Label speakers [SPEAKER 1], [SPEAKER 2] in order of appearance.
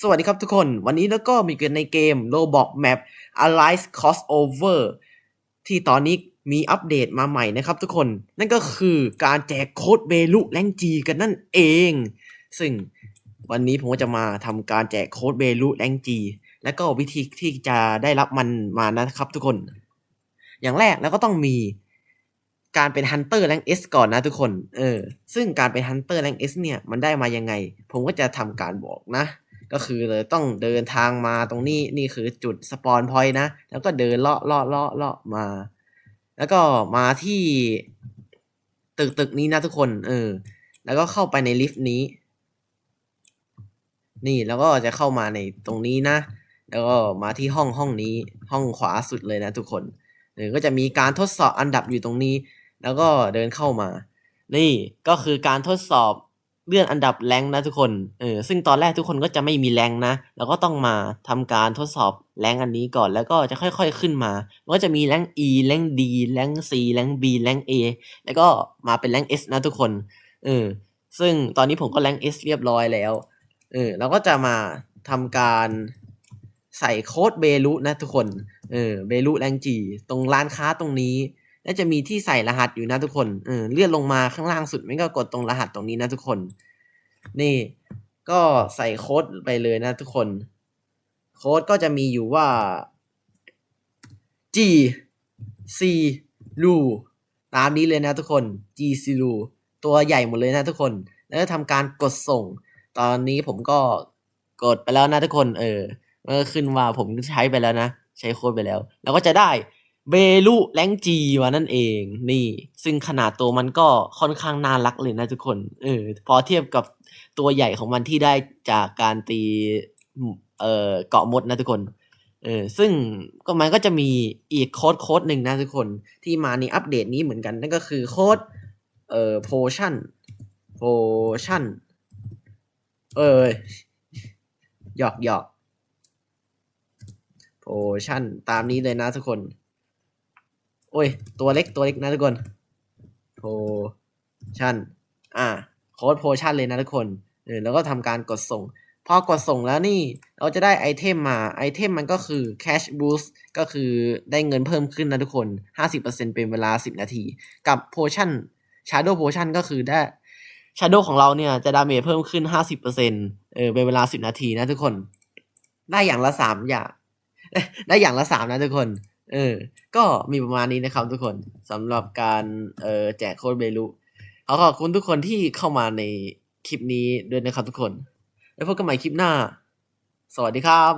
[SPEAKER 1] สวัสดีครับทุกคน วันนี้แล้วก็มีเกิดในเกม Roblox Map Alliance Crossover ที่ตอนนี้มีอัปเดตมาใหม่นะครับทุกคน นั่นก็คือการแจกโค้ดเบลุแรงจีกันนั่นเอง ซึ่งวันนี้ผมก็จะมาทำการแจกโค้ดเบลุแรงจี และก็วิธีที่จะได้รับมันมานะครับทุกคน อย่างแรกแล้วก็ต้องมีการเป็นฮันเตอร์แรงเอสก่อนนะทุกคน เออ ซึ่งการเป็นฮันเตอร์แรงเอสเนี่ย มันได้มายังไง ผมก็จะทำการบอกนะ ก็คือเลยต้องเดินทางมาตรงนี้นี่คือจุดสปอนพอยต์นะ แล้วก็เดินเลาะเลาะเลาะเลาะมา แล้วก็มาที่ตึกตึกนี้นะทุกคน เออ แล้วก็เข้าไปในลิฟต์นี้ นี่แล้วก็จะเข้ามาในตรงนี้นะ แล้วก็มาที่ห้องห้องนี้ห้องขวาสุดเลยนะทุกคนเออก็จะมีการทดสอบอันดับอยู่ตรงนี้ แล้วก็เดินเข้ามา นี่ก็คือการทดสอบ เลื่อนอันดับแรงนะทุกคน เออ ซึ่งตอนแรกทุกคนก็จะไม่มีแรงนะ แล้วก็ต้องมาทำการทดสอบแรงอันนี้ก่อน แล้วก็จะค่อยๆขึ้นมา ก็จะมีแรง E แรง D แรง C แรง B แรง A แล้วก็มาเป็นแรง S นะทุกคน เออ ซึ่งตอนนี้ผมก็แรง S เรียบร้อยแล้ว เออ เราก็จะมาทำการใส่โค้ดเบลุนะทุกคน เออ เบลุแรงจีตรงร้านค้าตรงนี้ และจะมีที่ใส่รหัสอยู่นะทุกคนเออเลื่อนลงมาข้างล่างสุดไม่ก็กดตรงรหัสตรงนี้นะทุกคน นี่ก็ใส่โค้ดไปเลยนะทุกคน โค้ดก็จะมีอยู่ว่า G C ลูตามนี้เลยนะทุกคน G C ลูตัวใหญ่หมดเลยนะทุกคน แล้วทำการกดส่ง ตอนนี้ผมก็กดไปแล้วนะทุกคน เออมันก็ขึ้นว่าผมใช้ไปแล้วนะ ใช้โค้ดไปแล้ว แล้วก็จะได้ เบลูแรงจีมานั่นเอง นี่ ซึ่งขนาดตัวมันก็ค่อนข้างน่ารักเลยนะทุกคนเออพอเทียบกับตัวใหญ่ของมันที่ได้จากการตีเอ่อเกาะมดนะทุกคนเออซึ่งก็มันก็จะมีอีกโค้ดโค้ดหนึ่งนะทุกคนที่มาในอัปเดตนี้เหมือนกัน นั่นก็คือโค้ดเอ่อ potion potion เออหยอกหยอก potion ตามนี้เลยนะทุกคน โอ้ย ตัวเล็กตัวเล็กนะทุกคนโพชั่นอ่าโค้ดโพชั่นเลยนะทุกคนเออแล้วก็ทำการกดส่ง พอกดส่งแล้วนี่เราจะได้ไอเทมมาไอเทมมันก็คือ cash boost ก็คือได้เงินเพิ่มขึ้นนะทุกคน 50%เป็นเวลา 10 นาที กับ potion shadow potion ก็คือได้ shadow ของเราเนี่ยจะดาเมจเพิ่มขึ้น 50%เออเป็นเวลา 10 นาทีนะทุกคน ได้อย่างละ 3 อย่าง ได้อย่างละ 3 นะทุกคน เออ ก็มีประมาณนี้นะครับทุกคนสำหรับการเออแจกโค้ดเบลุขอขอบคุณทุกคนที่เข้ามาในคลิปนี้ด้วยนะครับทุกคน แล้วพบกันใหม่คลิปหน้า สวัสดีครับ